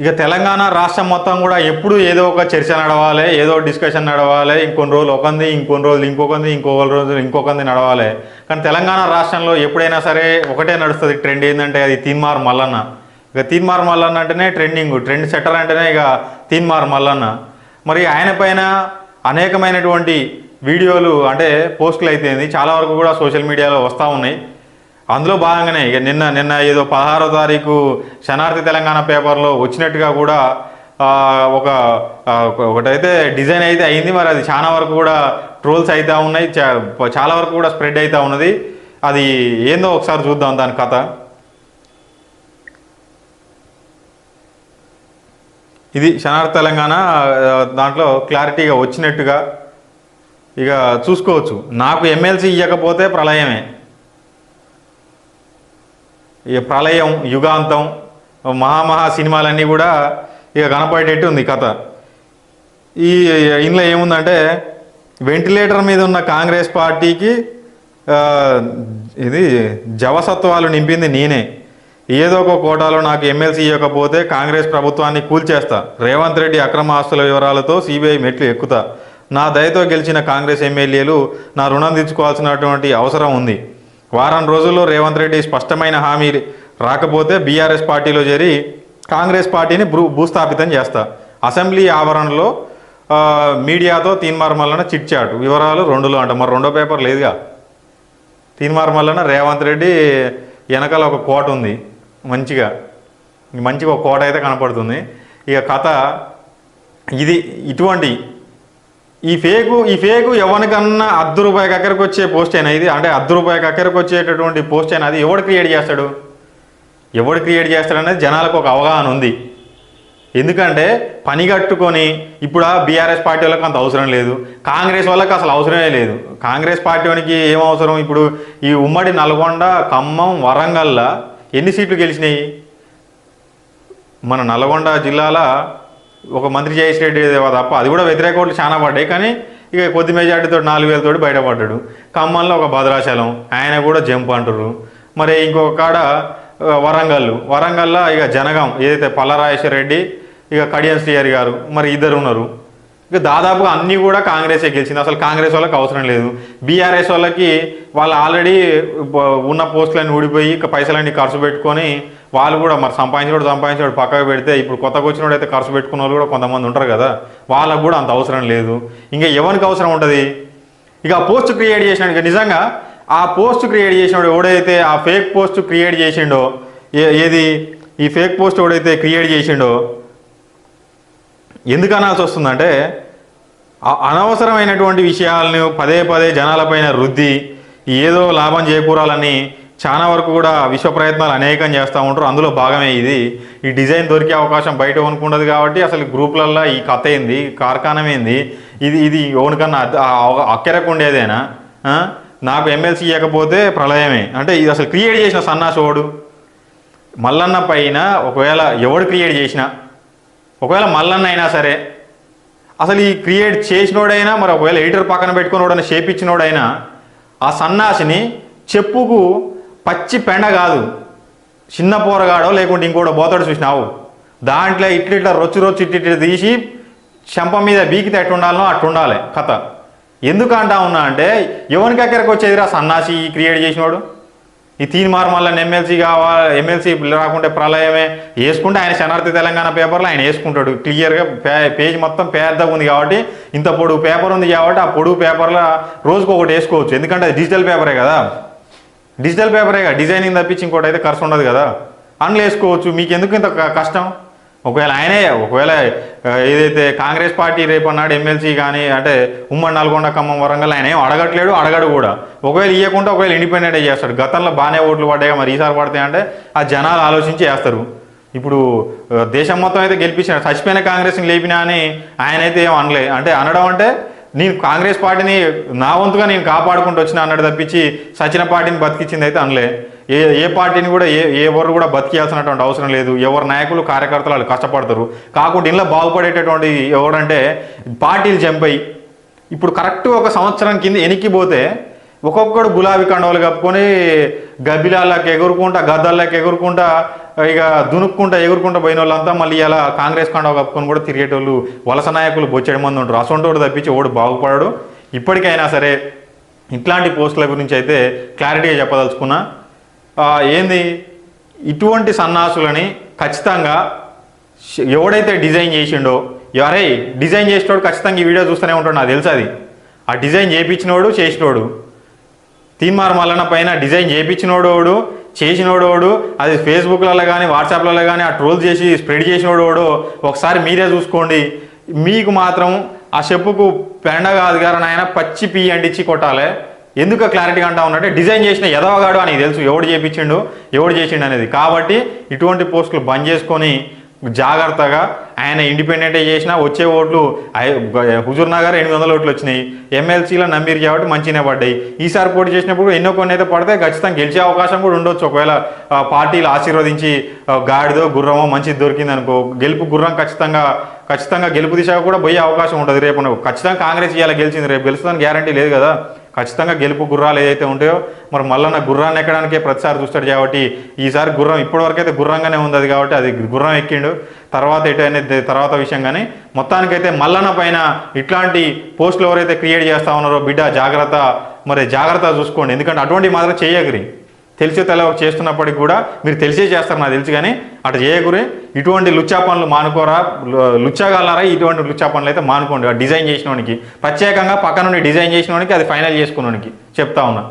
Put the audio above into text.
ఇక తెలంగాణ రాష్ట్రం మొత్తం కూడా ఎప్పుడు ఏదో ఒక చర్చ నడవాలి ఏదో డిస్కషన్ నడవాలి ఇంకొన్ని రోజులు ఒకంది ఇంకొన్ని రోజులు ఇంకొకంది ఇంకొక రోజులు ఇంకొకంది నడవాలి. కానీ తెలంగాణ రాష్ట్రంలో ఎప్పుడైనా సరే ఒకటే నడుస్తుంది ట్రెండ్ ఏంటంటే అది తీన్మార్ మల్లన్న. ఇక తీన్మార్ మల్లన్న అంటేనే ట్రెండింగ్ ట్రెండ్ సెట్టర్ అంటేనే ఇక తీన్మార్ మల్లన్న. మరి ఆయన పైన అనేకమైనటువంటి వీడియోలు అంటే పోస్టులు అయితేంది చాలా వరకు కూడా సోషల్ మీడియాలో వస్తూ ఉన్నాయి. అందులో భాగంగానే ఇక నిన్న నిన్న ఏదో పదహారో తారీఖు శనార్థి తెలంగాణ పేపర్లో వచ్చినట్టుగా కూడా ఒక ఒకటైతే డిజైన్ అయితే అయింది మరి అది చాలా వరకు కూడా ట్రోల్స్ అవుతూ ఉన్నాయి చా- చాలా వరకు కూడా స్ప్రెడ్ అవుతూ ఉన్నది. అది ఏందో ఒకసారి చూద్దాం దాని కథ. ఇది శనార్థి తెలంగాణ దాంట్లో క్లారిటీగా వచ్చినట్టుగా ఇక చూసుకోవచ్చు. నాకు ఎమ్మెల్సీ ఇవ్వకపోతే ప్రళయమే. ఇక ప్రళయం యుగాంతం మహామహా సినిమాలన్నీ కూడా ఇక కనపడేటట్టు ఉంది కథ. ఈ ఇందులో ఏముందంటే వెంటిలేటర్ మీద ఉన్న కాంగ్రెస్ పార్టీకి ఇది జవసత్వాలు నింపింది నేనే. ఏదో ఒక కోటాలో నాకు ఎమ్మెల్సీ ఇవ్వకపోతే కాంగ్రెస్ ప్రభుత్వాన్ని కూల్చేస్తా. రేవంత్ రెడ్డి అక్రమ ఆస్తుల వివరాలతో సిబిఐ మెట్లు ఎక్కుతా. నా దయతో గెలిచిన కాంగ్రెస్ ఎమ్మెల్యేలు నా రుణం తీర్చుకోవాల్సినటువంటి అవసరం ఉంది. వారం రోజుల్లో రేవంత్ రెడ్డి స్పష్టమైన హామీ రాకపోతే బీఆర్ఎస్ పార్టీలో చేరి కాంగ్రెస్ పార్టీని భూ భూస్థాపితం చేస్తా. అసెంబ్లీ ఆవరణలో మీడియాతో తీన్మార్ మల్లన చిట్చాటు. వివరాలు రెండులో అంట. మరి రెండో పేపర్ లేదుగా. తీన్మార్ మల్లన రేవంత్ రెడ్డి వెనకాల ఒక కోట ఉంది. మంచిగా. మంచిగా ఒక కోట అయితే కనపడుతుంది. ఇక కథ ఇది. ఇటువంటి ఈ ఫేకు ఈ ఫేకు ఎవరికన్నా అర్ధ రూపాయికి అక్కడికి వచ్చే పోస్ట్ అయినా ఇది అంటే అర్ధ రూపాయికి అక్కడికి వచ్చేటటువంటి పోస్ట్ అయినా అది ఎవడు క్రియేట్ చేస్తాడు? ఎవడు క్రియేట్ చేస్తాడు అనేది జనాలకు ఒక అవగాహన ఉంది. ఎందుకంటే పని కట్టుకొని ఇప్పుడు బీఆర్ఎస్ పార్టీ వాళ్ళకి అంత అవసరం లేదు. కాంగ్రెస్ వాళ్ళకి అసలు అవసరమే లేదు. కాంగ్రెస్ పార్టీ వానికి ఏం అవసరం? ఇప్పుడు ఈ ఉమ్మడి నల్గొండ ఖమ్మం వరంగల్లా ఎన్ని సీట్లు గెలిచినాయి? మన నల్గొండ జిల్లాల ఒక మంత్రి జయేష్ రెడ్డి తప్ప అది కూడా వ్యతిరేక ఓట్లు చాలా పడ్డాయి. కానీ ఇక కొద్ది మెజార్టీతో నాలుగు వేలతోటి బయటపడ్డాడు. ఖమ్మంలో ఒక భద్రాచలం ఆయన కూడా జంప్ అంటారు మరి ఇంకొక కాడ వరంగల్ వరంగల్లో. ఇక జనగం ఏదైతే పల్లరాజేశ్వర రెడ్డి ఇక కడియం శ్రీహరి గారు మరి ఇద్దరు ఉన్నారు. ఇక దాదాపుగా అన్నీ కూడా కాంగ్రెసే గెలిచింది. అసలు కాంగ్రెస్ వాళ్ళకి అవసరం లేదు. బీఆర్ఎస్ వాళ్ళకి వాళ్ళు ఆల్రెడీ ఉన్న పోస్టులన్నీ ఊడిపోయి ఇక పైసలన్నీ ఖర్చు పెట్టుకొని వాళ్ళు కూడా మరి సంపాదించినోడు సంపాదించినోడు పక్కకు పెడితే ఇప్పుడు కొత్తగా వచ్చినోడు అయితే ఖర్చు పెట్టుకున్న వాళ్ళు కూడా కొంతమంది ఉంటారు కదా వాళ్ళకు కూడా అంత అవసరం లేదు. ఇంకా ఎవరికి అవసరం ఉంటుంది? ఇక పోస్ట్ క్రియేట్ చేసినాడు నిజంగా ఆ పోస్ట్ క్రియేట్ చేసినాడు ఎవడైతే ఆ ఫేక్ పోస్ట్ క్రియేట్ చేసిండో ఏ ఏది? ఈ ఫేక్ పోస్ట్ ఎవడైతే క్రియేట్ చేసిండో ఎందుకు అనాల్సి వస్తుందంటే అనవసరమైనటువంటి విషయాలను పదే పదే జనాలపైన రుద్ది ఏదో లాభం చేకూరాలని చాలా వరకు కూడా విశ్వ ప్రయత్నాలు అనేకం చేస్తూ ఉంటారు. అందులో భాగమే ఇది. ఈ డిజైన్ దొరికే అవకాశం బయట వనుకుండదు కాబట్టి అసలు గ్రూపులల్లో ఈ కథ ఏంది? కార్ఖానం ఏంది? ఇది ఇది ఓనుకన్నా అక్కెరకు అక్కరకు ఉండేదేనా? నాకు ఎమ్మెల్సీ ఇవ్వకపోతే ప్రళయమే. అంటే ఇది అసలు క్రియేట్ చేసిన సన్నాసోడు. మల్లన్న పైన ఒకవేళ ఎవడు క్రియేట్ చేసినా ఒకవేళ మల్లన్న అయినా సరే అసలు ఈ క్రియేట్ చేసినోడైనా మరి ఒకవేళ ఎడిటర్ పక్కన పెట్టుకున్నోడైనా షేప్ ఇచ్చినోడైనా ఆ సన్నాసిని చెప్పుకు పచ్చి పెండ కాదు. చిన్న పోరగాడో లేకుంటే ఇంకోటో పోతాడు చూసినావు దాంట్లో ఇట్ల ఇట్లా రొచ్చు రొచ్చు ఇట్ల ఇట్ల తీసి చెంప మీద బీకితే ఎట్టు ఉండాలనో అట్టు ఉండాలి కథ. ఎందుకు అంటా ఉన్నా అంటే ఎవరికి ఎక్కడికి వచ్చేదిరా సన్నాసి క్రియేట్ చేసినోడు. ఈ తీన్ మార్మల్లని ఎమ్మెల్సీ కావాలి ఎమ్మెల్సీ రాకుంటే ప్రళయమే. వేసుకుంటే ఆయన శనార్థి తెలంగాణ పేపర్లో ఆయన వేసుకుంటాడు. క్లియర్గా పే పేజ్ మొత్తం పెద్దగా ఉంది కాబట్టి ఇంత పొడుగు పేపర్ ఉంది కాబట్టి ఆ పొడుగు పేపర్లో రోజుకు ఒకటి వేసుకోవచ్చు. ఎందుకంటే అది డిజిటల్ పేపరే కదా. డిజిటల్ పేపరే కదా డిజైనింగ్ తప్పించి ఇంకోటి అయితే ఖర్చు ఉండదు కదా. అందులో వేసుకోవచ్చు మీకు ఎందుకు ఇంత కష్టం? ఒకవేళ ఆయనే ఒకవేళ ఏదైతే కాంగ్రెస్ పార్టీ రేపు అన్నాడు ఎమ్మెల్సీ కానీ అంటే ఉమ్మడి నల్గొండ ఖమ్మం వరంగల్ ఆయన ఏం అడగట్లేడు అడగడు కూడా. ఒకవేళ ఇవ్వకుండా ఒకవేళ ఇండిపెండెంట్ చేస్తాడు. గతంలో బాగానే ఓట్లు పడ్డాయి మరి ఈసారి పడతాయి అంటే ఆ జనాలు ఆలోచించి వేస్తారు. ఇప్పుడు దేశం మొత్తం అయితే గెలిపించాడు చచ్చిపోయిన కాంగ్రెస్ని లేపినా అని ఆయన అయితే ఏం అనలే. అంటే అనడం అంటే నేను కాంగ్రెస్ పార్టీని నా వంతుగా నేను కాపాడుకుంటూ వచ్చిన అన్నాడు తప్పించి సచిన పార్టీని బతికించింది అయితే అనలే. ఏ ఏ పార్టీని కూడా ఏ ఎవరు కూడా బతికేయాల్సినటువంటి అవసరం లేదు. ఎవరు నాయకులు కార్యకర్తలు వాళ్ళు కష్టపడతారు. కాకుండా ఇంట్లో బాగుపడేటటువంటి ఎవరంటే పార్టీలు చంపాయి. ఇప్పుడు కరెక్ట్ ఒక సంవత్సరం కింద ఎనిక్కిపోతే ఒక్కొక్కడు గులాబీ కండవలు కప్పుకొని గబ్బిలాలకు ఎగురుకుంటా గద్దల్లోకి ఎగురుకుంటా ఇక దునుక్కుంటా ఎగురుకుంటా పోయిన వాళ్ళంతా మళ్ళీ ఇలా కాంగ్రెస్ కాండ కప్పుకొని కూడా తిరిగేటోళ్ళు వలస నాయకులు బొచ్చేడు మంది ఉంటారు అసొంటోడు తప్పించి ఓడు బాగుపడాడు. ఇప్పటికైనా సరే ఇట్లాంటి పోస్టుల గురించి అయితే క్లారిటీగా చెప్పదలుచుకున్నా. ఏంది? ఇటువంటి సన్నాసులని ఖచ్చితంగా ఎవడైతే డిజైన్ చేసిండో అరే డిజైన్ చేసినోడు ఖచ్చితంగా ఈ వీడియో చూస్తూనే ఉంటాడు నాకు తెలుసు అది. ఆ డిజైన్ చేయించినోడు చేసినోడు. తీన్మార్ మల్లన్న పైన డిజైన్ చేయించినోడోడు చేసినోడోడు అది ఫేస్బుక్లలో కానీ వాట్సాప్లలో కానీ ఆ ట్రోల్ చేసి స్ప్రెడ్ చేసినోడోడు ఒకసారి మీరే చూసుకోండి. మీకు మాత్రం ఆ చెప్పుకు పెండ కాదు గారు ఆయన పచ్చి పీ అండిచ్చి కొట్టాలి. ఎందుకు క్లారిటీగా అంటా ఉన్నట్టే డిజైన్ చేసిన ఎదవగాడు అని తెలుసు ఎవడు చేపించిండు ఎవడు చేసిండు అనేది. కాబట్టి ఇటువంటి పోస్టులు బంద్ చేసుకొని జాగ్రత్తగా ఆయన ఇండిపెండెంటే చేసినా వచ్చే ఓట్లు హుజూర్ నగర్ ఎనిమిది వందల ఓట్లు వచ్చినాయి. ఎమ్మెల్సీలో నమ్మిరు కాబట్టి మంచిగానే పడ్డాయి. ఈసారి పోటీ చేసినప్పుడు ఎన్నో కొన్ని అయితే పడితే ఖచ్చితంగా గెలిచే అవకాశం కూడా ఉండొచ్చు. ఒకవేళ పార్టీలు ఆశీర్వదించి గాడిదో గుర్రమో మంచిది దొరికింది అనుకో గెలుపు గుర్రం ఖచ్చితంగా ఖచ్చితంగా గెలుపు దిశగా కూడా పోయే అవకాశం ఉంటుంది. రేపు ఖచ్చితంగా కాంగ్రెస్ ఇవాళ గెలిచింది. రేపు గెలుస్తుందని గ్యారంటీ లేదు కదా. ఖచ్చితంగా గెలుపు గుర్రాలు ఏదైతే ఉంటాయో మరి మళ్ళీ గుర్రాన్ని ఎక్కడానికే ప్రతిసారి చూస్తాడు కాబట్టి ఈసారి గుర్రం ఇప్పటివరకు అయితే గుర్రంగానే ఉంది అది కాబట్టి అది గుర్రం ఎక్కిండు. తర్వాత ఎటు అనేది తర్వాత విషయం కానీ మొత్తానికైతే మల్లన్న పైన ఇట్లాంటి పోస్టులు ఎవరైతే క్రియేట్ చేస్తా ఉన్నారో బిడ్డ జాగ్రత్త మరి జాగ్రత్త చూసుకోండి. ఎందుకంటే అటువంటి మాత్రం చేయగరి తెలిసి తెల చేస్తున్నప్పటికి కూడా మీరు తెలిసే చేస్తారు నాకు తెలుసు కానీ అటు చేయకురి ఇటువంటి లుచ్చా పనులు మానుకోరా లుచ్చగలరా ఇటువంటి లుచ్చా పనులు అయితే మానుకోండి. డిజైన్ చేసినోనికి ప్రత్యేకంగా పక్కన నుండి డిజైన్ చేసినోనికి అది ఫైనల్ చేసుకున్నోనికి చెప్తా ఉన్నా.